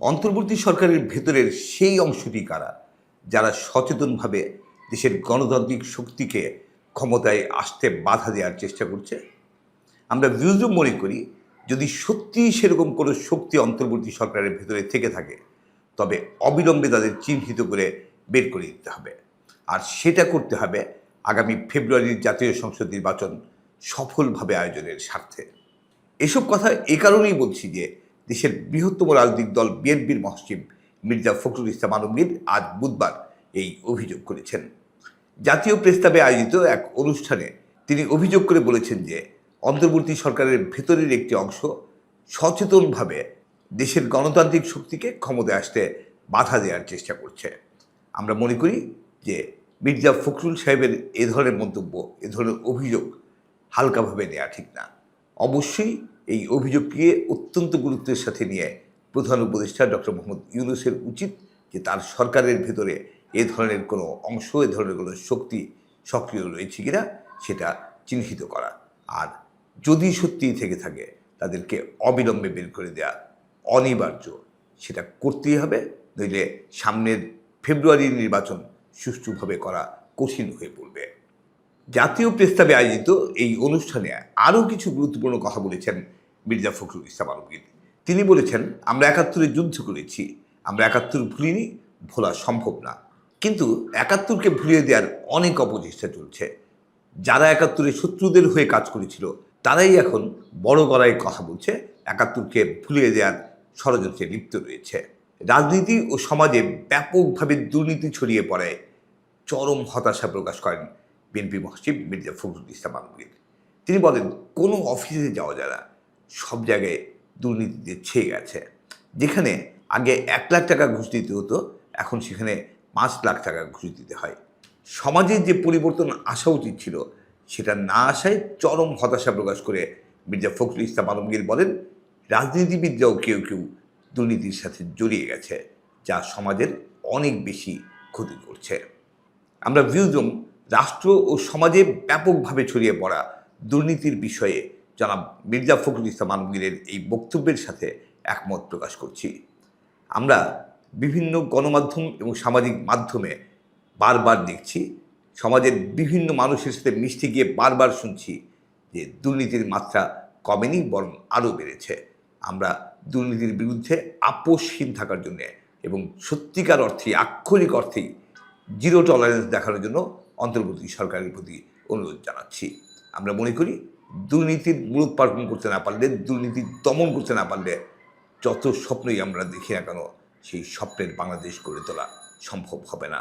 অন্তর্বর্তী সরকারের ভেতরের সেই অংশটি কারা? যারা সচেতনভাবে দেশের গণতান্ত্রিক শক্তিকে ক্ষমতায় আসতে বাধা দেওয়ার চেষ্টা করছে? আমরা ভিউজও মনে করি, যদি সত্যিই সেরকম কোনো শক্তি অন্তর্বর্তী সরকারের ভেতরে থেকে থাকে, তবে অবিলম্বে তাদের চিহ্নিত করে বের করে দিতে হবে। আর সেটা করতে হবে আগামী ফেব্রুয়ারির জাতীয় সংসদ নির্বাচন সফলভাবে আয়োজনের স্বার্থে। এসব কথা এ কারণেই বলছি যে দেশের বৃহত্তম রাজনৈতিক দল বিএনপির মহাসচিব মির্জা ফখরুল ইসলাম আলমগীর আজ বুধবার এই অভিযোগ করেছেন। জাতীয় প্রেস্তাবে আয়োজিত এক অনুষ্ঠানে তিনি অভিযোগ করে বলেছেন যে, অন্তর্বর্তী সরকারের ভেতরের একটি অংশ সচেতনভাবে দেশের গণতান্ত্রিক শক্তিকে ক্ষমতায় আসতে বাধা দেওয়ার চেষ্টা করছে। আমরা মনে করি যে, মির্জা ফখরুল সাহেবের এ ধরনের মন্তব্য, এ ধরনের অভিযোগ হালকাভাবে নেওয়া ঠিক না। অবশ্যই এই অভিযোগকে অত্যন্ত গুরুত্বের সাথে নিয়ে প্রধান উপদেষ্টা ডক্টর মোহাম্মদ ইউনুসের উচিত যে তার সরকারের ভেতরে এ ধরনের কোনো অংশ, এ ধরনের কোনো শক্তি সক্রিয় রয়েছে কিনা সেটা চিহ্নিত করা। আর যদি সত্যিই থেকে থাকে, তাদেরকে অবিলম্বে বের করে দেওয়া অনিবার্য। সেটা করতেই হবে, নইলে সামনের ফেব্রুয়ারির নির্বাচন সুষ্ঠুভাবে করা কঠিন হয়ে পড়বে। জাতীয় প্রস্তাবে আয়োজিত এই অনুষ্ঠানে আরও কিছু গুরুত্বপূর্ণ কথা বলেছেন মির্জা ফখরুল ইসলাম আলমগীর। তিনি বলেছেন, আমরা একাত্তরে যুদ্ধ করেছি, আমরা একাত্তর ভুলিনি, ভোলা সম্ভব না। কিন্তু একাত্তরকে ভুলিয়ে দেওয়ার অনেক অপচেষ্টা চলছে। যারা একাত্তরে শত্রুদের হয়ে কাজ করেছিল, তারাই এখন বড় গলায় কথা বলছে, একাত্তরকে ভুলিয়ে দেওয়ার ষড়যন্ত্রে লিপ্ত রয়েছে। রাজনীতি ও সমাজে ব্যাপকভাবে দুর্নীতি ছড়িয়ে পড়ায় চরম হতাশা প্রকাশ করেন বিএনপি মহাসচিব মির্জা ফখরুল ইসলাম আলমগীর। তিনি বলেন, কোনো অফিসে যাওয়া না। সব জায়গায় দুর্নীতিতে ছেয়ে গেছে। যেখানে আগে এক লাখ টাকা ঘুষ দিতে হতো, এখন সেখানে পাঁচ লাখ টাকা ঘুষ দিতে হয়। সমাজে যে পরিবর্তন আসা উচিত ছিল, সেটা না আসায় চরম হতাশা প্রকাশ করে মির্জা ফখরুল ইসলাম আলমগীর বলেন, রাজনীতিবিদরাও কেউ কেউ দুর্নীতির সাথে জড়িয়ে গেছে, যা সমাজের অনেক বেশি ক্ষতি করছে। আমরা ভিউজম, রাষ্ট্র ও সমাজে ব্যাপকভাবে ছড়িয়ে পড়া দুর্নীতির বিষয়ে জনাব মির্জা ফখরুল ইসলাম আলমগীরের এই বক্তব্যের সাথে একমত প্রকাশ করছি। আমরা বিভিন্ন গণমাধ্যম এবং সামাজিক মাধ্যমে বারবার দেখছি, সমাজের বিভিন্ন মানুষের সাথে মিশতে গিয়ে বারবার শুনছি যে দুর্নীতির মাত্রা কমেনি, বরং আরও বেড়েছে। আমরা দুর্নীতির বিরুদ্ধে আপোষহীন থাকার জন্যে এবং সত্যিকার অর্থে, আক্ষরিক অর্থেই জিরো টলারেন্স দেখানোর জন্য অন্তর্বর্তী সরকারের প্রতি অনুরোধ জানাচ্ছি। আমরা মনে করি দুর্নীতির মূলোৎপাটন করতে না পারলে, দুর্নীতি দমন করতে না পারলে যত স্বপ্নই আমরা দেখি না কেন, সেই স্বপ্নের বাংলাদেশ গড়ে তোলা সম্ভব হবে না।